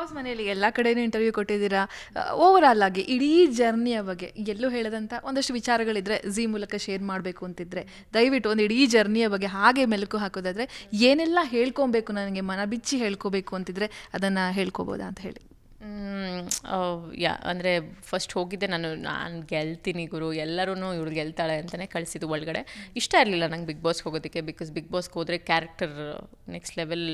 Boss ಮನೆಯಲ್ಲಿ ಎಲ್ಲ ಕಡೆನೂ ಇಂಟರ್ವ್ಯೂ ಕೊಟ್ಟಿದ್ದೀರಾ? ಓವರ್ ಆಗಿ ಇಡೀ ಜರ್ನಿಯ ಬಗ್ಗೆ ಎಲ್ಲೂ ಹೇಳದಂಥ ಒಂದಷ್ಟು ವಿಚಾರಗಳಿದ್ರೆ ಝೀ ಮೂಲಕ ಶೇರ್ ಮಾಡಬೇಕು ಅಂತಿದ್ರೆ. ದಯವಿಟ್ಟು ಒಂದು ಇಡೀ ಜರ್ನಿಯ ಬಗ್ಗೆ ಹಾಗೆ ಮೆಲುಕು ಹಾಕೋದಾದ್ರೆ ಏನೆಲ್ಲ ಹೇಳ್ಕೊಬೇಕು ನನಗೆ, ಮನ ಬಿಚ್ಚಿ ಹೇಳ್ಕೋಬೇಕು ಅಂತಿದ್ರೆ ಅದನ್ನು ಹೇಳ್ಕೊಬೋದಾ ಅಂತ ಹೇಳಿ. ಯಾ, ಅಂದರೆ ಫಸ್ಟ್ ಹೋಗಿದ್ದೆ ನಾನು ನಾನು ಗೆಲ್ತೀನಿ ಗುರು ಎಲ್ಲರೂ ಇವಳು ಗೆಲ್ತಾಳೆ ಅಂತಲೇ ಕಳಿಸಿದ್ದು ಒಳಗಡೆ. ಇಷ್ಟ ಇರಲಿಲ್ಲ ನಂಗೆ ಬಿಗ್ ಬಾಸ್ಗೆ ಹೋಗೋದಕ್ಕೆ ಬಿಕಾಸ್ ಬಿಗ್ ಬಾಸ್ಗೆ ಹೋದರೆ ಕ್ಯಾರೆಕ್ಟರ್ ನೆಕ್ಸ್ಟ್ ಲೆವೆಲ್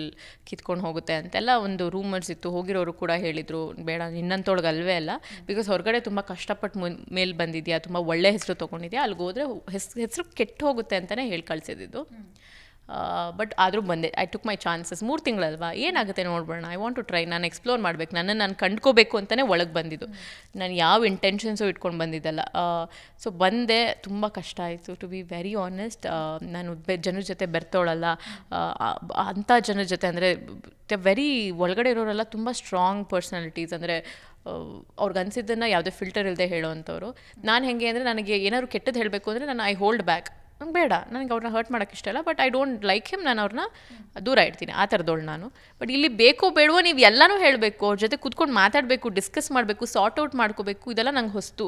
ಕಿತ್ಕೊಂಡು ಹೋಗುತ್ತೆ ಅಂತೆಲ್ಲ ಒಂದು ರೂಮರ್ಸ್ ಇತ್ತು. ಹೋಗಿರೋರು ಕೂಡ ಹೇಳಿದರು, ಬೇಡ ನಿನ್ನಂತೊಳಗೆ ಅಲ್ವೇ ಅಲ್ಲ ಬಿಕಾಸ್ ಹೊರಗಡೆ ತುಂಬ ಕಷ್ಟಪಟ್ಟು ಮೇಲೆ ಬಂದಿದೆಯಾ, ತುಂಬ ಒಳ್ಳೆ ಹೆಸರು ತೊಗೊಂಡಿದ್ಯಾ ಅಲ್ಲಿಗೆ ಹೋದರೆ ಹೆಸ್, ಹೆಸರು ಕೆಟ್ಟು ಹೋಗುತ್ತೆ ಅಂತಲೇ ಹೇಳಿ ಕಳಿಸಿದ್ದು. ಬಟ್ ಆದರೂ ಬಂದೆ. ಐ ಟುಕ್ ಮೈ ಚಾನ್ಸಸ್ ಮೂರು ತಿಂಗಳಲ್ವಾ? ಏನಾಗುತ್ತೆ ನೋಡ್ಬೋಣ ಐ ವಾಂಟ್ ಟು ಟ್ರೈ ನಾನು ಎಕ್ಸ್ಪ್ಲೋರ್ ಮಾಡಬೇಕು. ನನ್ನನ್ನು ನಾನು ಕಂಡ್ಕೋಬೇಕು ಅಂತಲೇ ಒಳಗೆ ಬಂದಿದ್ದು. ನಾನು ಯಾವ ಇಂಟೆನ್ಷನ್ಸು ಇಟ್ಕೊಂಡು ಬಂದಿದ್ದಲ್ಲ. ಸೊ ಬಂದೆ. ತುಂಬ ಕಷ್ಟ ಆಯಿತು. ಟು ಬಿ ವೆರಿ ಆನೆಸ್ಟ್ ನಾನು ಬೆ, ಜನರ ಜೊತೆ ಬೆರ್ತೋಳಲ್ಲ ಅಂಥ ಜನರ ಜೊತೆ ಅಂದರೆ ವೆರಿ ಒಳಗಡೆ ಇರೋರೆಲ್ಲ ತುಂಬ ಸ್ಟ್ರಾಂಗ್ ಪರ್ಸ್ನಾಲಿಟೀಸ್ ಅಂದರೆ ಅವ್ರಿಗೆ ಅನಿಸಿದ್ದನ್ನು ಯಾವುದೇ ಫಿಲ್ಟರ್ ಇಲ್ಲದೆ ಹೇಳೋವಂಥವ್ರು ನಾನು ಹೆಂಗೆ ಅಂದರೆ ನನಗೆ ಏನಾದ್ರು ಕೆಟ್ಟದ್ದು ಹೇಳಬೇಕು ಅಂದರೆ ನಾನು ಐ ಹೋಲ್ಡ್ ಬ್ಯಾಕ್ ನಂಗೆ ಬೇಡ, ನನಗೆ ಅವ್ರನ್ನ ಹರ್ಟ್ ಮಾಡೋಕ್ಕೆ ಇಷ್ಟ ಇಲ್ಲ but I don't like him ನಾನು ಅವ್ರನ್ನ ದೂರ ಇಡ್ತೀನಿ, ಆ ಥರದೋಳು ನಾನು. ಬಟ್ ಇಲ್ಲಿ ಬೇಕೋ ಬೇಡವೋ ನೀವು ಎಲ್ಲನೂ ಹೇಳಬೇಕು, ಅವ್ರ ಜೊತೆ ಕುತ್ಕೊಂಡು ಮಾತಾಡಬೇಕು ಡಿಸ್ಕಸ್ ಮಾಡಬೇಕು ಸಾರ್ಟ್ ಔಟ್ ಮಾಡ್ಕೋಬೇಕು, ಇದೆಲ್ಲ ನಂಗೆ ಹೊಸ್ತು.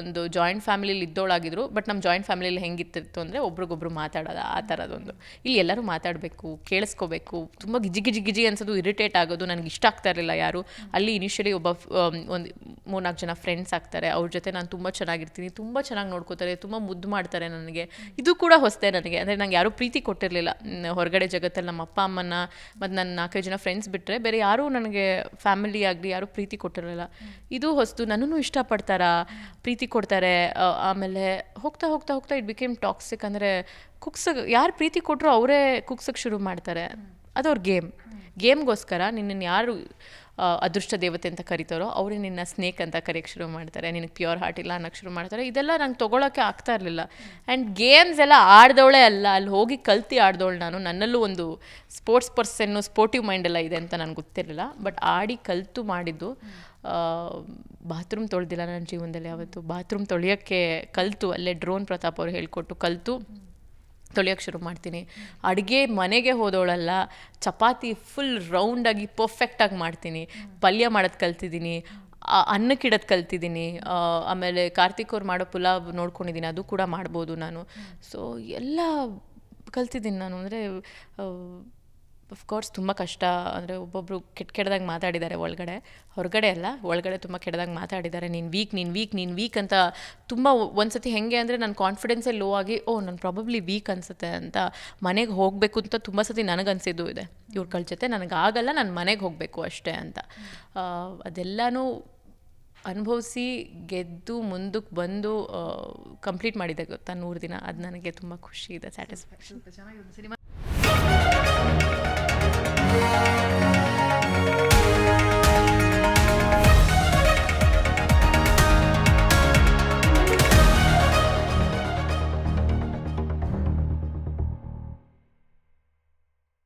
ಒಂದು ಜಾಯಿಂಟ್ ಫ್ಯಾಮಿಲಿಲಿ ಇದ್ದೋಳಾಗಿದ್ರು ಬಟ್ ನಮ್ಮ ಜಾಯಿಂಟ್ ಫ್ಯಾಮಿಲಿಲಿ ಹೆಂಗಿತ್ತಿತ್ತು ಅಂದರೆ ಒಬ್ರಿಗೊಬ್ರು ಮಾತಾಡೋದು, ಆ ಥರದೊಂದು ಇಲ್ಲಿ ಎಲ್ಲರೂ ಮಾತಾಡಬೇಕು, ಕೇಳಿಸ್ಕೋಬೇಕು, ತುಂಬ ಗಿಜಿ ಗಿಜಿ ಗಿಜಿ ಅನ್ಸೋದು ಇರಿಟೇಟ್ ಆಗೋದು, ನನಗೆ ಇಷ್ಟ ಆಗ್ತಾ ಇರಲಿಲ್ಲ ಯಾರು. ಅಲ್ಲಿ ಇನಿಷಿಯಲಿ ಒಬ್ಬ ಒಂದು ಮೂರ್ನಾಲ್ಕು ಜನ ಫ್ರೆಂಡ್ಸ್ ಆಗ್ತಾರೆ, ಅವ್ರ ಜೊತೆ ನಾನು ತುಂಬ ಚೆನ್ನಾಗಿರ್ತೀನಿ, ತುಂಬ ಚೆನ್ನಾಗಿ ನೋಡ್ಕೋತಾರೆ, ತುಂಬ ಮುದ್ದು ಮಾಡ್ತಾರೆ ನನಗೆ. ಇದು ಕೂಡ ಹೊಸದೇ ನನಗೆ. ಅಂದರೆ ನಂಗೆ ಯಾರೂ ಪ್ರೀತಿ ಕೊಟ್ಟಿರಲಿಲ್ಲ. ಹೊರಗಡೆ ಜಗತ್ತಲ್ಲಿ ನಮ್ಮ ಅಪ್ಪ ಅಮ್ಮನ ಮತ್ತು ನನ್ನ ನಾಲ್ಕೈದು ಜನ ಫ್ರೆಂಡ್ಸ್ ಬಿಟ್ಟರೆ ಬೇರೆ ಯಾರೂ ನನಗೆ ಫ್ಯಾಮಿಲಿ ಆಗಲಿ ಯಾರೂ ಪ್ರೀತಿ ಕೊಟ್ಟಿರಲಿಲ್ಲ. ಇದು ಹೊಸ್ತು. ನನ್ನೂ ಇಷ್ಟಪಡ್ತಾರಾ? ಪ್ರೀತಿ ಕೊಡ್ತಾರೆ. ಆಮೇಲೆ ಹೋಗ್ತಾ ಹೋಗ್ತಾ ಹೋಗ್ತಾ ಇಟ್ ಬಿಕೇಮ್ ಟಾಕ್ಸಿಕ್ ಅಂದರೆ ಕುಕ್ಸಗೆ ಯಾರು ಪ್ರೀತಿ ಕೊಟ್ಟರು ಅವರೇ ಕುಕ್ಸಕ್ಕೆ ಶುರು ಮಾಡ್ತಾರೆ. ಅದು ಅವ್ರ ಗೇಮ್ ಗೇಮ್ಗೋಸ್ಕರ ನಿನ್ನನ್ನು ಯಾರು ಅದೃಷ್ಟ ದೇವತೆ ಅಂತ ಕರಿತಾರೋ, ಅವರೇ ನಿನ್ನ ಸ್ನೇಕ್ ಅಂತ ಕರೆಯೋಕ್ಕೆ ಶುರು ಮಾಡ್ತಾರೆ. ನಿನಗೆ ಪ್ಯೂರ್ ಹಾರ್ಟ್ ಇಲ್ಲ ಅನ್ನೋಕ್ಕೆ ಶುರು ಮಾಡ್ತಾರೆ. ಇದೆಲ್ಲ ನಂಗೆ ತೊಗೊಳಕ್ಕೆ ಆಗ್ತಾ ಇರಲಿಲ್ಲ. ಆ್ಯಂಡ್ ಗೇಮ್ಸ್ ಎಲ್ಲ ಆಡ್ದವಳೆ ಅಲ್ಲ, ಅಲ್ಲಿ ಹೋಗಿ ಕಲ್ತಿ ಆಡ್ದವಳು ನಾನು. ನನ್ನಲ್ಲೂ ಒಂದು ಸ್ಪೋರ್ಟ್ಸ್ ಪರ್ಸನ್ನು ಸ್ಪೋರ್ಟಿವ್ ಮೈಂಡ್ ಎಲ್ಲ ಇದೆ ಅಂತ ನನಗೆ ಗೊತ್ತಿರಲಿಲ್ಲ. ಬಟ್ ಆಡಿ ಕಲಿತು ಮಾಡಿದ್ದು ಬಾತ್ರೂಮ್ ತೊಳೆದಿಲ್ಲ ನನ್ನ ಜೀವನದಲ್ಲಿ ಯಾವತ್ತು. ಬಾತ್ರೂಮ್ ತೊಳೆಯೋಕ್ಕೆ ಕಲಿತು, ಅಲ್ಲೇ ಡ್ರೋನ್ ಪ್ರತಾಪ್ ಅವ್ರು ಹೇಳಿಕೊಟ್ಟು ಕಲಿತು. ತೊಳೆಯೋಕ್ಕೆ ಶುರು ಮಾಡ್ತೀನಿ. ಅಡುಗೆ ಮನೆಗೆ ಹೋದವಳಲ್ಲ ಚಪಾತಿ ಫುಲ್ ರೌಂಡಾಗಿ ಪರ್ಫೆಕ್ಟಾಗಿ ಮಾಡ್ತೀನಿ. ಪಲ್ಯ ಮಾಡೋದು ಕಲ್ತಿದ್ದೀನಿ ಅನ್ನಕ್ಕಿಡೋದು ಕಲ್ತಿದ್ದೀನಿ ಆಮೇಲೆ ಕಾರ್ತಿಕ್ ಅವ್ರು ಮಾಡೋ ಪುಲಾವ್ ನೋಡ್ಕೊಂಡಿದ್ದೀನಿ, ಅದು ಕೂಡ ಮಾಡ್ಬೋದು ನಾನು. ಸೊ ಎಲ್ಲ ಕಲ್ತಿದ್ದೀನಿ ನಾನು. ಅಂದರೆ ಅಫ್ಕೋರ್ಸ್ ತುಂಬ ಕಷ್ಟ. ಅಂದರೆ ಒಬ್ಬೊಬ್ಬರು ಕೆಟ್ಟ ಕೆಟ್ಟದಾಗಿ ಮಾತಾಡಿದ್ದಾರೆ ಒಳಗಡೆ. ಹೊರಗಡೆ ಅಲ್ಲ, ಒಳಗಡೆ ತುಂಬ ಕೆಟ್ಟದಾಗಿ ಮಾತಾಡಿದ್ದಾರೆ. ನೀನು ವೀಕ್ ನೀನು ವೀಕ್ ನೀನು ವೀಕ್ ಅಂತ ತುಂಬ ಒಂದು ಸತಿ ಹೆಂಗೆ ಅಂದರೆ ನನ್ನ ಕಾನ್ಫಿಡೆನ್ಸೇ ಲೋ ಆಗಿ, ಓ, ನಾನು ಪ್ರಾಬಬ್ಲಿ ವೀಕ್ ಅನಿಸುತ್ತೆ ಅಂತ ಮನೆಗೆ ಹೋಗಬೇಕು ಅಂತ ತುಂಬ ಸತಿ ನನಗನ್ಸಿದ್ದು ಇದೆ. ಇವ್ರ ಜೊತೆ ನನಗಾಗಲ್ಲ, ನಾನು ಮನೆಗೆ ಹೋಗಬೇಕು ಅಷ್ಟೇ ಅಂತ. ಅದೆಲ್ಲನೂ ಅನುಭವಿಸಿ ಗೆದ್ದು ಮುಂದಕ್ಕೆ ಬಂದು ಕಂಪ್ಲೀಟ್ ಮಾಡಿದೆ ಗೊತ್ತಾ ನೂರು ದಿನ. ಅದು ನನಗೆ ತುಂಬ ಖುಷಿ ಇದೆ ಸ್ಯಾಟಿಸ್ಫ್ಯಾಕ್ಷನ್ ಸಿನಿಮಾ Música